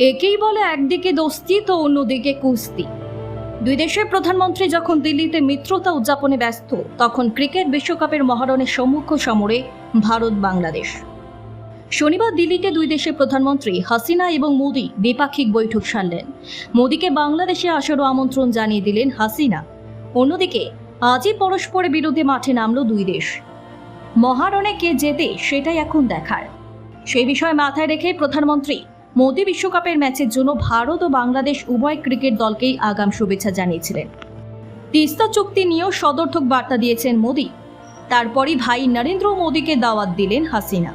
একেই বলে একদিকে দোস্তি তো অন্যদিকে কুস্তি। দুই দেশের প্রধানমন্ত্রী যখন দিল্লিতে মিত্রতা উদযাপনে ব্যস্ত, তখন ক্রিকেট বিশ্বকাপের মহারণের সম্মুখ সমরে ভারত বাংলাদেশ। শনিবার দিল্লিতে দুই দেশের প্রধানমন্ত্রী হাসিনা এবং মোদি দ্বিপাক্ষিক বৈঠক সারলেন। মোদিকে বাংলাদেশে আসারও আমন্ত্রণ জানিয়ে দিলেন হাসিনা। অন্যদিকে, আজই পরস্পরের বিরুদ্ধে মাঠে নামল দুই দেশ। মহারণে কে জেতে সেটাই এখন দেখার। সেই বিষয় মাথায় রেখে প্রধানমন্ত্রী মোদী বিশ্বকাপের ম্যাচের জন্য ভারত ও বাংলাদেশ উভয় ক্রিকেট দলকেই আগাম শুভেচ্ছা জানিয়েছিলেন। তিস্তা চুক্তি নিয়েও সদর্থক বার্তা দিয়েছেন মোদী। তারপরই ভাই নরেন্দ্র মোদীকে দাওয়াত দিলেন হাসিনা।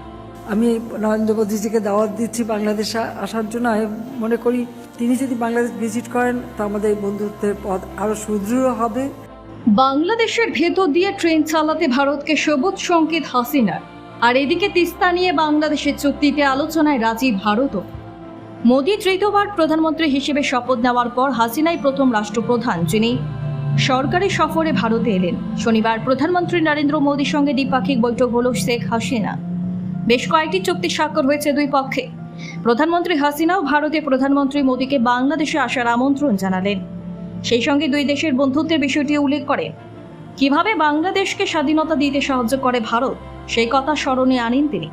আমি নরেন্দ্র মোদীজিকে দাওয়াত দিচ্ছি বাংলাদেশে আসার জন্য। আমি মনে করি তিনি যদি বাংলাদেশ ভিজিট করেন তো আমাদের বন্ধুত্বের পথ আরও সুদৃঢ় হবে। বাংলাদেশের ভেতর দিয়ে ট্রেন চালাতে ভারতকে সবুজ সংকেত হাসিনার। আর এদিকে তিস্তা নিয়ে বাংলাদেশের চুক্তিতে আলোচনায় রাজি ভারতও। মোদী তৃতীয়বার প্রধানমন্ত্রী হিসেবে শপথ নেওয়ার পর হাসিনাই প্রথম রাষ্ট্রপ্রধান, যিনি সরকারি সফরে ভারতে এলেন। শনিবার প্রধানমন্ত্রী নরেন্দ্র মোদীর সঙ্গে দ্বিপাক্ষিক বৈঠক হল শেখ হাসিনা। বেশ কয়েকটি চুক্তি স্বাক্ষর হয়েছে দুই পক্ষে। প্রধানমন্ত্রী হাসিনাও ভারতে প্রধানমন্ত্রী মোদীকে বাংলাদেশে আসার আমন্ত্রণ জানালেন। সেই সঙ্গে দুই দেশের বন্ধুত্বের বিষয়টি উল্লেখ করেন কীভাবে বাংলাদেশকে স্বাধীনতা দিতে সাহায্য করে ভারত? সেই কথা স্মরণে আনেন তিনি।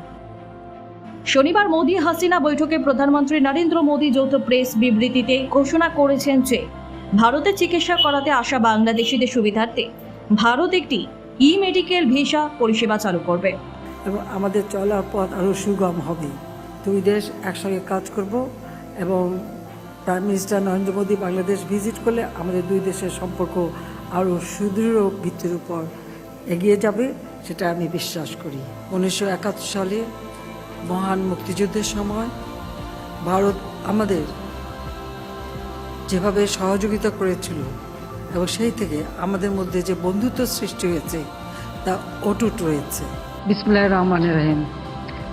শনিবার মোদী হাসিনা বৈঠকে প্রধানমন্ত্রী নরেন্দ্র মোদী যৌথ প্রেস বিবৃতিতে ঘোষণা করেছেন যে, ভারতে চিকিৎসা করাতে আসা বাংলাদেশিদের সুবিধার্থে ভারত একটি ই মেডিকেল ভিসা পরিষেবা চালু করবে। এবং আমাদের চলার পথ আরও সুগম হবে। দুই দেশ একসঙ্গে কাজ করব এবং prime minister Narendra Modi Bangladesh visit করলে আমাদের দুই দেশের সম্পর্ক আরও সুদৃঢ় ভিত্তির উপর এগিয়ে যাবে। সেটা আমি বিশ্বাস করি। উনিশশো একাত্তর সালে মহান মুক্তিযুদ্ধের সময় ভারত আমাদের যেভাবে সহযোগিতা করেছিল এবং সেই থেকে আমাদের মধ্যে যে বন্ধুত্ব সৃষ্টি হয়েছে, তা অটুট রয়েছে। বিসমুল্লাহ রহমান রহিম।